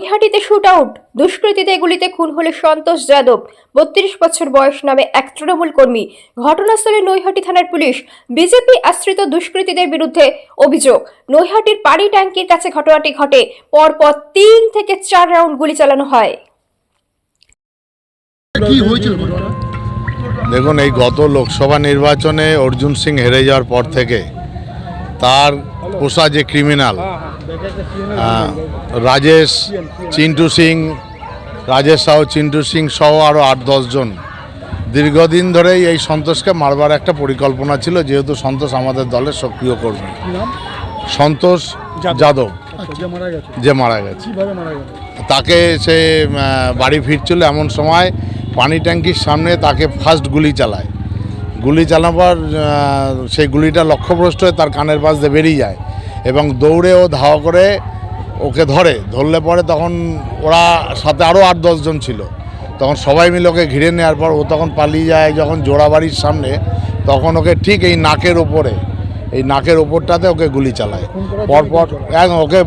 নৈহাটিতে shoot out দুষ্কৃতীতে গুলিতে খুন হলে সন্তোষ যাদব বত্রিশ বছর বয়স নামে এক তৃণমূল কর্মী। ঘটনাস্থলে নৈহাটি থানার পুলিশ বিজেপি আশ্রিত দুষ্কৃতীদের বিরুদ্ধে অভিযোগ। নৈহাটির পানি ট্যাঙ্কির কাছে ঘটনাটি ঘটে পরপর তিন থেকে চার রাউন্ড গুলি চালানো হয়? দেখুন এই গত লোকসভা নির্বাচনে অর্জুন সিং হেরে যাওয়ার পর থেকে তার পোষা যে ক্রিমিনাল রাজেশ চিন্টু সিং রাজেশ সাহ চিন্টু সিং সহ আরও আট দশজন দীর্ঘদিন ধরেই এই সন্তোষকে মারবার একটা পরিকল্পনা ছিল যেহেতু সন্তোষ আমাদের দলের সক্রিয় কর্মী। সন্তোষ যাদব। আচ্ছা যে মারা গেছে। তাকে সে বাড়ি ফিরছিল এমন সময় পানি ট্যাঙ্কির সামনে তাকে ফার্স্ট গুলি চালায়। গুলি চালানোর সেই গুলিটা লক্ষ্যভ্রষ্ট হয়ে তার কানের পাশ দিয়ে বেরিয়ে যায় এবং দৌড়ে ও ধাওয়া করে ওকে ধরে। ধরলে পরে তখন ওরা সাথে আরও আট দশজন ছিল। তখন সবাই মিলে ওকে ঘিরে নেওয়ার পর ও তখন পালিয়ে যায় যখন জোড়াবাড়ির সামনে। তখন ওকে ঠিক এই নাকের ওপরে এই নাকের ওপরটাতে ওকে গুলি চালায়। পরপর এক ওকে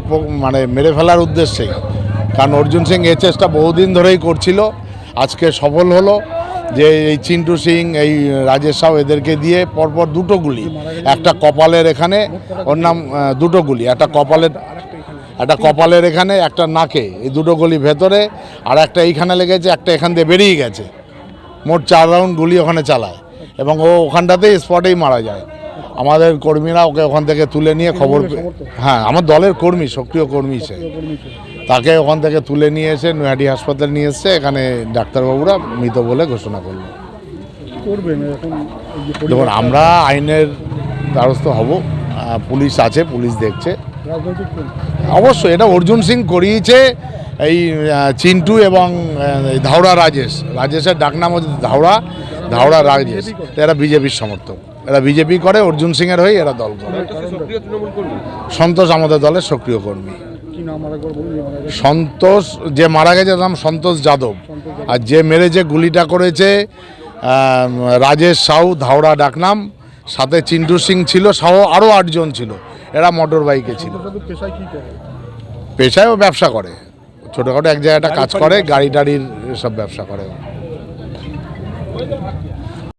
মানে মেরে ফেলার উদ্দেশ্যেই। কারণ অর্জুন সিং এই চেষ্টা বহুদিন ধরেই করছিল। আজকে সফল হলো। যে এই চিন্টু সিং, এই রাজেশ সাউ এদেরকে দিয়ে পরপর দুটো গুলি। একটা কপালের এখানে, ওর নাম দুটো গুলি, একটা কপালের একটা কপালের এখানে, একটা নাকে, এই দুটো গুলি ভেতরে, আর একটা এইখানে লেগেছে, একটা এখান দিয়ে বেরিয়ে গেছে। মোট চার রাউন্ড গুলি ওখানে চালায়, এবং ও ওখানটাতেই স্পটেই মারা যায়। আমাদের কর্মীরা ওকে ওখান থেকে তুলে নিয়ে খবর হ্যাঁ আমার দলের কর্মী, সক্রিয় কর্মী সে। তাকে ওখান থেকে তুলে নিয়ে এসে নৈহাটি হাসপাতাল নিয়ে এসছে এখানে ডাক্তারবাবুরা মৃত বলে ঘোষণা করল। করবেন দেখুন আমরা আইনের দ্বারস্থ হব। পুলিশ আছে পুলিশ দেখছে। অবশ্যই এটা অর্জুন সিং করিয়েছে এই চিন্টু এবং এই ধাওড়া রাজেশ। রাজেশের ডাকনাম হচ্ছে ধাওড়া ধাওড়া রাজেশ। এরা বিজেপির সমর্থক। এরা বিজেপি করে অর্জুন সিংয়ের হয়ে এরা দল করে। সন্তোষ আমাদের দলের সক্রিয় কর্মী। সন্তোষ যে মারা গেছে নাম সন্তোষ যাদব। আর যে মেরেছে গুলিটা করেছে রাজেশ সাউ ধাওড়া ডাকনাম সাথে চিন্টু সিং ছিল সহ আরও আটজন ছিল। এরা মোটর বাইকে ছিল। পেশায় ও ব্যবসা করে। ছোটোখাটো এক জায়গাটা কাজ করে গাড়ি টাড়ির সব ব্যবসা করে।